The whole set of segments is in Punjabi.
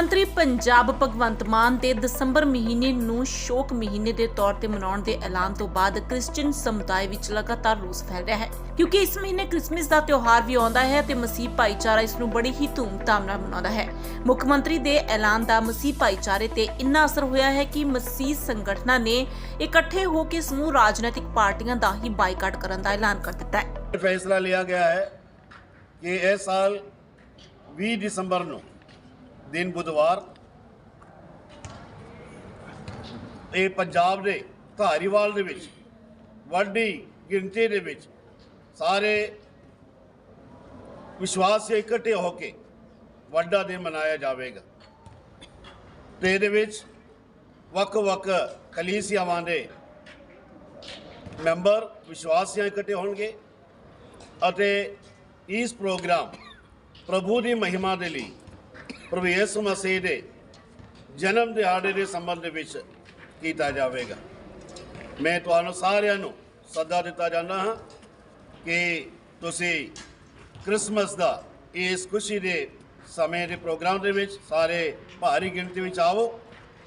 ਮੰਤਰੀ ਪੰਜਾਬ ਭਗਵੰਤ ਮਾਨ ਦੇ ਦਸੰਬਰ ਮਹੀਨੇ ਨੂੰ ਸ਼ੋਕ ਮਹੀਨੇ ਦੇ ਤੌਰ ਤੇ ਮਨਾਉਣ ਦੇ ਐਲਾਨ ਤੋਂ ਬਾਅਦ ਕ੍ਰਿਸਚੀਅਨ ਸਮੁਦਾਇ ਵਿੱਚ ਲਗਾਤਾਰ ਰੋਸ ਫੈਲ ਰਿਹਾ ਹੈ। ਕਿਉਂਕਿ ਇਸ ਮਹੀਨੇ ਕ੍ਰਿਸਮਸ ਦਾ ਤਿਉਹਾਰ ਵੀ ਆਉਂਦਾ ਹੈ ਤੇ ਮਸੀਹ ਭਾਈਚਾਰਾ ਇਸ ਨੂੰ ਬੜੀ ਹੀ ਧੂਮਧਾਮ ਨਾਲ ਮਨਾਉਂਦਾ ਹੈ। ਮੁੱਖ ਮੰਤਰੀ ਦੇ ਐਲਾਨ ਦਾ ਮਸੀਹ ਭਾਈਚਾਰੇ ਤੇ ਇੰਨਾ ਅਸਰ ਹੋਇਆ ਹੈ ਕਿ ਮਸੀਹ ਸੰਗਠਨਾਂ ਨੇ ਇਕੱਠੇ ਹੋ ਕੇ ਸਮੂਹ ਰਾਜਨੀਤਿਕ ਪਾਰਟੀਆਂ ਦਾ ਹੀ ਬਾਈਕਾਟ ਕਰਨ ਦਾ ਐਲਾਨ ਕਰ ਦਿੱਤਾ ਹੈ। ਫੈਸਲਾ ਲਿਆ ਗਿਆ ਹੈ ਕਿ ਇਸ ਸਾਲ 20 ਦਸੰਬਰ ਨੂੰ ਦਿਨ ਬੁੱਧਵਾਰ ਇਹ ਪੰਜਾਬ ਦੇ ਧਾਰੀਵਾਲ ਦੇ ਵਿੱਚ ਵੱਡੀ ਗਿਣਤੀ ਦੇ ਵਿੱਚ ਸਾਰੇ ਵਿਸ਼ਵਾਸੀ ਇਕੱਠੇ ਹੋ ਕੇ ਵੱਡਾ ਦਿਨ ਮਨਾਇਆ ਜਾਵੇਗਾ। ਤੇ ਇਹਦੇ ਵਿੱਚ ਵੱਖ-ਵੱਖ ਕਲੀਸਿਆਵਾਂ ਦੇ ਮੈਂਬਰ ਵਿਸ਼ਵਾਸੀਆਂ ਇਕੱਠੇ ਹੋਣਗੇ ਅਤੇ ਇਸ ਪ੍ਰੋਗਰਾਮ ਪ੍ਰਭੂ ਦੀ ਮਹਿਮਾ ਦੇ ਲਈ ਪ੍ਰਭੂ ਯਿਸੂ ਮਸੀਹ ਦੇ ਜਨਮ ਦਿਹਾੜੇ ਦੇ ਸੰਬੰਧ ਵਿੱਚ ਕੀਤਾ ਜਾਵੇਗਾ। ਮੈਂ ਤੁਹਾਨੂੰ ਸਾਰਿਆਂ ਨੂੰ ਸੱਦਾ ਦਿੱਤਾ ਜਾਂਦਾ ਹਾਂ ਕਿ ਤੁਸੀਂ ਕ੍ਰਿਸਮਸ ਦਾ, ਇਸ ਖੁਸ਼ੀ ਦੇ ਸਮੇਂ ਦੇ ਪ੍ਰੋਗਰਾਮ ਦੇ ਵਿੱਚ ਸਾਰੇ ਭਾਰੀ ਗਿਣਤੀ ਵਿੱਚ ਆਵੋ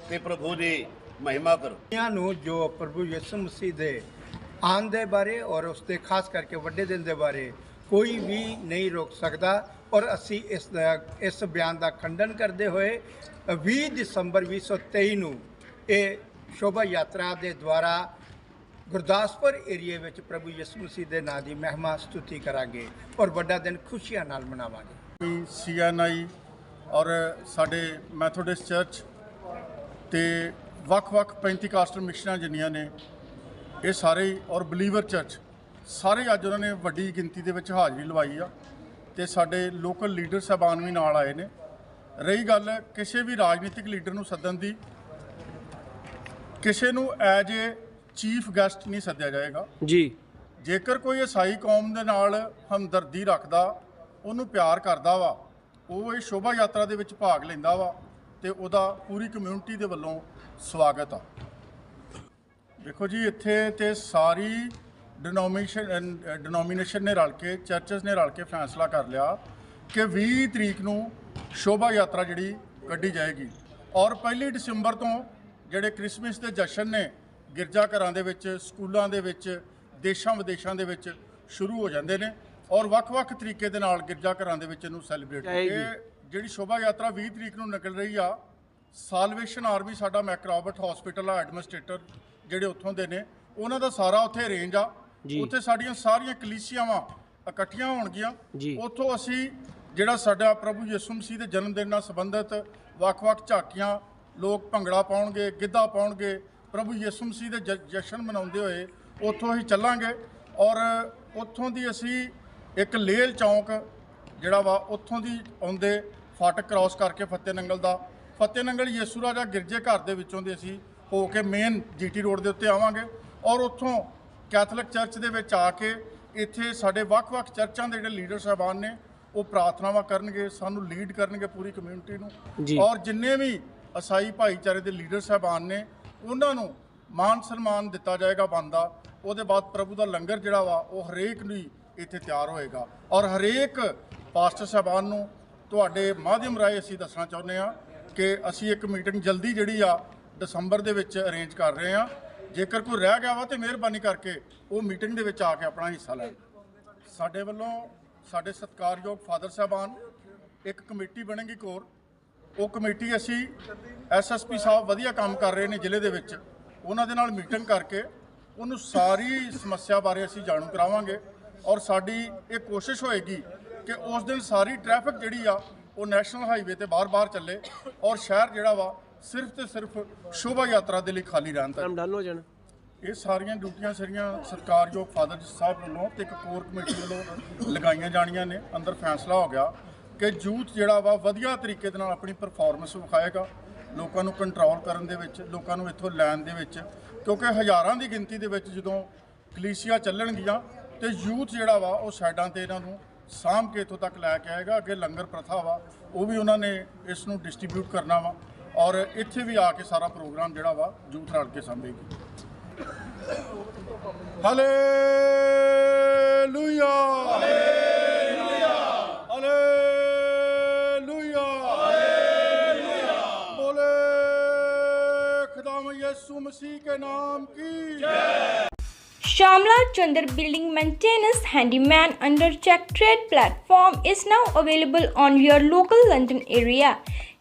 ਤੇ ਪ੍ਰਭੂ ਦੀ ਮਹਿਮਾ ਕਰੋ। ਇਹਨਾਂ ਨੂੰ ਜੋ ਪ੍ਰਭੂ ਯਿਸੂ ਮਸੀਹ ਦੇ ਆਉਣ ਦੇ ਬਾਰੇ ਔਰ ਉਸ ਦੇ ਖਾਸ ਕਰਕੇ ਵੱਡੇ ਦਿਨ ਦੇ ਬਾਰੇ ਕੋਈ ਵੀ ਨਹੀਂ ਰੋਕ ਸਕਦਾ ਔਰ ਅਸੀਂ ਇਸ ਦਾ, ਇਸ ਬਿਆਨ ਦਾ ਖੰਡਨ ਕਰਦੇ ਹੋਏ 20 ਦਸੰਬਰ 2023 ਨੂੰ ਇਹ ਸ਼ੋਭਾ ਯਾਤਰਾ ਦੇ ਦੁਆਰਾ ਗੁਰਦਾਸਪੁਰ ਏਰੀਏ ਵਿੱਚ ਪ੍ਰਭੂ ਯਿਸੂ ਮਸੀਹ ਦੇ ਨਾਂ ਦੀ ਮਹਿਮਾ ਸਤੁਤੀ ਕਰਾਂਗੇ ਔਰ ਵੱਡਾ ਦਿਨ ਖੁਸ਼ੀਆਂ ਨਾਲ ਮਨਾਵਾਂਗੇ। ਸੀਐਨਆਈ ਔਰ ਸਾਡੇ, ਮੈਥੋਡਿਸਟ ਚਰਚ ਤੇ ਵੱਖ-ਵੱਖ ਪੈਂਤੀਕਾਸਟਲ ਮਿਸ਼ਨਾਂ ਜਿੰਨੀਆਂ ਨੇ, ਇਹ ਸਾਰੇ ਹੀ ਔਰ ਬਲੀਵਰ ਚਰਚ ਸਾਰੇ ਅੱਜ ਉਹਨਾਂ ਨੇ ਵੱਡੀ ਗਿਣਤੀ ਦੇ ਵਿੱਚ ਹਾਜ਼ਰੀ ਲਵਾਈ ਆ ਤੇ ਸਾਡੇ ਲੋਕਲ ਲੀਡਰ ਸਾਹਿਬਾਨ ਵੀ ਨਾਲ ਆਏ ਨੇ। ਰਹੀ ਗੱਲ ਕਿਸੇ ਵੀ ਰਾਜਨੀਤਿਕ ਲੀਡਰ ਨੂੰ ਸੱਦਣ ਦੀ ਕਿਸੇ ਨੂੰ ਐਜ ਏ ਚੀਫ ਗੈਸਟ ਨਹੀਂ ਸੱਦਿਆ ਜਾਏਗਾ। ਜੀ। ਜੇਕਰ ਕੋਈ ਈਸਾਈ ਕੌਮ ਦੇ ਨਾਲ ਹਮਦਰਦੀ ਰੱਖਦਾ ਉਹਨੂੰ ਪਿਆਰ ਕਰਦਾ ਵਾ ਉਹ ਇਹ ਸ਼ੋਭਾ ਯਾਤਰਾ ਦੇ ਵਿੱਚ ਭਾਗ ਲੈਂਦਾ ਵਾ ਤੇ ਉਹਦਾ ਪੂਰੀ ਕਮਿਊਨਿਟੀ ਦੇ ਵੱਲੋਂ ਸਵਾਗਤ ਆ। ਦੇਖੋ ਜੀ ਇੱਥੇ ਤੇ ਸਾਰੀ ਡਿਨੋਮੀਨੇਸ਼ਨ ਡਿਨੋਮੀਨੇਸ਼ਨ ਨੇ ਰਲ ਕੇ ਚਰਚਸ ਨੇ ਰਲ ਕੇ ਫੈਸਲਾ ਕਰ ਲਿਆ ਕਿ 20 ਤਰੀਕ ਨੂੰ ਸ਼ੋਭਾ ਯਾਤਰਾ ਜਿਹੜੀ ਕੱਢੀ ਜਾਏਗੀ ਔਰ ਪਹਿਲੀ ਦਸੰਬਰ ਤੋਂ ਜਿਹੜੇ ਕ੍ਰਿਸਮਸ ਦੇ ਜਸ਼ਨ ਨੇ ਗਿਰਜਾ ਘਰਾਂ ਦੇ ਵਿੱਚ ਸਕੂਲਾਂ ਦੇ ਵਿੱਚ ਦੇਸ਼ਾਂ ਵਿਦੇਸ਼ਾਂ ਦੇ ਵਿੱਚ ਸ਼ੁਰੂ ਹੋ ਜਾਂਦੇ ਨੇ ਔਰ ਵੱਖ-ਵੱਖ ਤਰੀਕੇ ਦੇ ਨਾਲ ਗਿਰਜਾ ਘਰਾਂ ਦੇ ਵਿੱਚ ਇਹਨੂੰ ਸੈਲੀਬ੍ਰੇਟ। ਇਹ ਜਿਹੜੀ ਸ਼ੋਭਾ ਯਾਤਰਾ 20 ਤਰੀਕ ਨੂੰ ਨਿਕਲ ਰਹੀ ਆ ਸਾਲਵੇਸ਼ਨ ਆਰਮੀ ਸਾਡਾ ਮੈਕਰੋਬਟ ਹਸਪੀਟਲ ਆ ਐਡਮਿਨਿਸਟ੍ਰੇਟਰ ਜਿਹੜੇ ਉੱਥੋਂ ਦੇ ਨੇ ਉਹਨਾਂ ਦਾ ਸਾਰਾ ਉੱਥੇ ਰੇਂਜ ਆ ਜੀ। ਉੱਥੇ ਸਾਡੀਆਂ ਸਾਰੀਆਂ ਕਲੀਸਿਆਵਾਂ ਇਕੱਠੀਆਂ ਹੋਣਗੀਆਂ ਜੀ। ਉੱਥੋਂ ਅਸੀਂ ਜਿਹੜਾ ਸਾਡਾ ਪ੍ਰਭੂ ਯਿਸੂ ਮਸੀਹ ਦੇ ਜਨਮ ਦਿਨ ਨਾਲ ਸੰਬੰਧਿਤ ਵੱਖ-ਵੱਖ ਝਾਕੀਆਂ ਲੋਕ ਭੰਗੜਾ ਪਾਉਣਗੇ ਗਿੱਧਾ ਪਾਉਣਗੇ ਪ੍ਰਭੂ ਯਿਸੂ ਮਸੀਹ ਦੇ ਜ- ਜਸ਼ਨ ਮਨਾਉਂਦੇ ਹੋਏ ਉੱਥੋਂ ਅਸੀਂ ਚੱਲਾਂਗੇ ਔਰ ਉੱਥੋਂ ਦੀ ਅਸੀਂ ਇੱਕ ਲੇਲ ਚੌਂਕ ਜਿਹੜਾ ਵਾ ਉੱਥੋਂ ਦੀ ਆਉਂਦੇ ਫਾਟਕ ਕ੍ਰਾਸ ਕਰਕੇ ਫਤਿਹ ਨੰਗਲ ਦਾ ਫਤਿਹ ਨੰਗਲ ਯੇਸੂ ਰਾਜਾ ਗਿਰਜੇ ਘਰ ਦੇ ਵਿੱਚੋਂ ਦੇ ਅਸੀਂ ਹੋ ਕੇ ਮੇਨ ਜੀਟੀ ਰੋਡ ਦੇ ਉੱਤੇ ਆਵਾਂਗੇ ਔਰ ਉੱਥੋਂ ਕੈਥੋਲਿਕ ਚਰਚ ਦੇ ਵਿੱਚ ਆ ਕੇ ਇੱਥੇ ਸਾਡੇ ਵੱਖ-ਵੱਖ ਚਰਚਾਂ ਦੇ ਜਿਹੜੇ ਲੀਡਰ ਸਾਹਿਬਾਨ ਨੇ ਉਹ ਪ੍ਰਾਰਥਨਾਵਾਂ ਕਰਨਗੇ ਸਾਨੂੰ ਲੀਡ ਕਰਨਗੇ ਪੂਰੀ ਕਮਿਊਨਿਟੀ ਨੂੰ। ਔਰ ਜਿੰਨੇ ਵੀ ਅਸਾਈ ਭਾਈਚਾਰੇ ਦੇ ਲੀਡਰ ਸਾਹਿਬਾਨ ਨੇ ਉਹਨਾਂ ਨੂੰ ਮਾਨ ਸਨਮਾਨ ਦਿੱਤਾ ਜਾਏਗਾ ਬੰਦਾ। ਉਹਦੇ ਬਾਅਦ ਪ੍ਰਭੂ ਦਾ ਲੰਗਰ ਜਿਹੜਾ ਵਾ ਉਹ ਹਰੇਕ ਲਈ ਇੱਥੇ ਤਿਆਰ ਹੋਏਗਾ। ਔਰ ਹਰੇਕ ਪਾਸਟਰ ਸਾਹਿਬਾਨ ਨੂੰ ਤੁਹਾਡੇ ਮਾਧਿਅਮ ਰਾਹੀਂ ਅਸੀਂ ਦੱਸਣਾ ਚਾਹੁੰਦੇ ਆ ਕਿ ਅਸੀਂ ਇੱਕ ਮੀਟਿੰਗ ਜਲਦੀ ਜਿਹੜੀ ਆ ਦਸੰਬਰ ਦੇ ਵਿੱਚ ਅਰੇਂਜ ਕਰ ਰਹੇ ਆ ਜੇਕਰ ਕੋਈ ਰਹਿ ਗਿਆ ਵਾ ਤੇ ਮਿਹਰਬਾਨੀ ਕਰਕੇ ਉਹ ਮੀਟਿੰਗ ਦੇ ਵਿੱਚ ਆ ਕੇ ਆਪਣਾ ਹਿੱਸਾ ਲੈਣ ਸਾਡੇ ਵੱਲੋਂ ਸਾਡੇ ਸਤਿਕਾਰਯੋਗ ਫਾਦਰ ਸਾਹਿਬਾਨ, ਇੱਕ ਕਮੇਟੀ ਬਣੇਗੀ ਕੋਰ। ਉਹ ਕਮੇਟੀ ਅਸੀਂ ਐਸਐਸਪੀ ਸਾਹਿਬ ਵਧੀਆ ਕੰਮ ਕਰ ਰਹੇ ਨੇ ਜ਼ਿਲ੍ਹੇ ਦੇ ਵਿੱਚ। ਉਹਨਾਂ ਦੇ ਨਾਲ ਮੀਟਿੰਗ ਕਰਕੇ ਉਹਨੂੰ ਸਾਰੀ ਸਮੱਸਿਆ ਬਾਰੇ ਅਸੀਂ ਜਾਣੂ ਕਰਾਵਾਂਗੇ ਔਰ ਸਾਡੀ ਇਹ ਕੋਸ਼ਿਸ਼ ਹੋਏਗੀ ਕਿ ਉਸ ਦਿਨ ਸਾਰੀ ਟ੍ਰੈਫਿਕ ਜਿਹੜੀ ਆ, ਉਹ ਨੈਸ਼ਨਲ ਹਾਈਵੇ ਤੇ ਬਾਰ-ਬਾਰ ਚੱਲੇ ਔਰ ਸ਼ਹਿਰ ਜਿਹੜਾ ਵਾ ਸਿਰਫ ਤੇ ਸਿਰਫ ਸ਼ੋਭਾ ਯਾਤਰਾ ਦੇ ਲਈ ਖਾਲੀ ਰਹਿਣ ਤੱਕ। ਕੰਮ ਡਨ ਹੋ ਜਾਣਾ। ਇਹ ਸਾਰੀਆਂ ਡਿਊਟੀਆਂ ਸਾਰੀਆਂ ਸਰਕਾਰਯੋਗ ਫਾਦਰ ਸਾਹਿਬ ਵੱਲੋਂ ਤੇ ਇੱਕ ਕੋਰ ਕਮੇਟੀ ਵੱਲੋਂ ਲਗਾਈਆਂ ਜਾਣੀਆਂ ਨੇ। ਅੰਦਰ ਫੈਸਲਾ ਹੋ ਗਿਆ ਕਿ ਯੂਥ ਜਿਹੜਾ ਵਾ ਵਧੀਆ ਤਰੀਕੇ ਦੇ ਨਾਲ ਆਪਣੀ ਪਰਫਾਰਮੈਂਸ ਵਿਖਾਏਗਾ ਲੋਕਾਂ ਨੂੰ ਕੰਟਰੋਲ ਕਰਨ ਦੇ ਵਿੱਚ ਲੋਕਾਂ ਨੂੰ ਇੱਥੋਂ ਲੈਣ ਦੇ ਵਿੱਚ। ਕਿਉਂਕਿ ਹਜ਼ਾਰਾਂ ਦੀ ਗਿਣਤੀ ਦੇ ਵਿੱਚ ਜਦੋਂ ਕਲੀਸੀਆ ਚੱਲਣਗੀਆਂ ਤੇ ਯੂਥ ਜਿਹੜਾ ਵਾ ਉਹ ਸਾਈਡਾਂ ਤੇ ਇਹਨਾਂ ਨੂੰ ਸਾਂਭ ਕੇ ਇੱਥੋਂ ਤੱਕ ਲੈ ਕੇ ਆਏਗਾ। ਅੱਗੇ ਲੰਗਰ ਪ੍ਰਥਾ ਵਾ ਉਹ ਵੀ ਉਹਨਾਂ ਨੇ ਇਸ ਨੂੰ ਡਿਸਟ੍ਰੀਬਿਊਟ ਕਰਨਾ ਵਾ। ਔਰ ਇੱਥੇ ਵੀ ਆ ਕੇ ਸਾਰਾ ਪ੍ਰੋਗਰਾਮ ਜਿਹੜਾ ਵਾ ਜੂਥ ਰਲ ਕੇ ਸੰਭੇਗੀ ਹਾਲੇਲੂਇਆ ਹਾਲੇਲੂਇਆ ਹਾਲੇਲੂਇਆ ਹਾਲੇਲੂਇਆ ਬੋਲੇ ਖੁਦਾਮ ਯਿਸੂ ਮਸੀਹ ਕੇ ਨਾਮ ਕੀ ਜੈ Shamla Chandar Building Maintenance Handyman under Check Trade platform is now available on your local London area.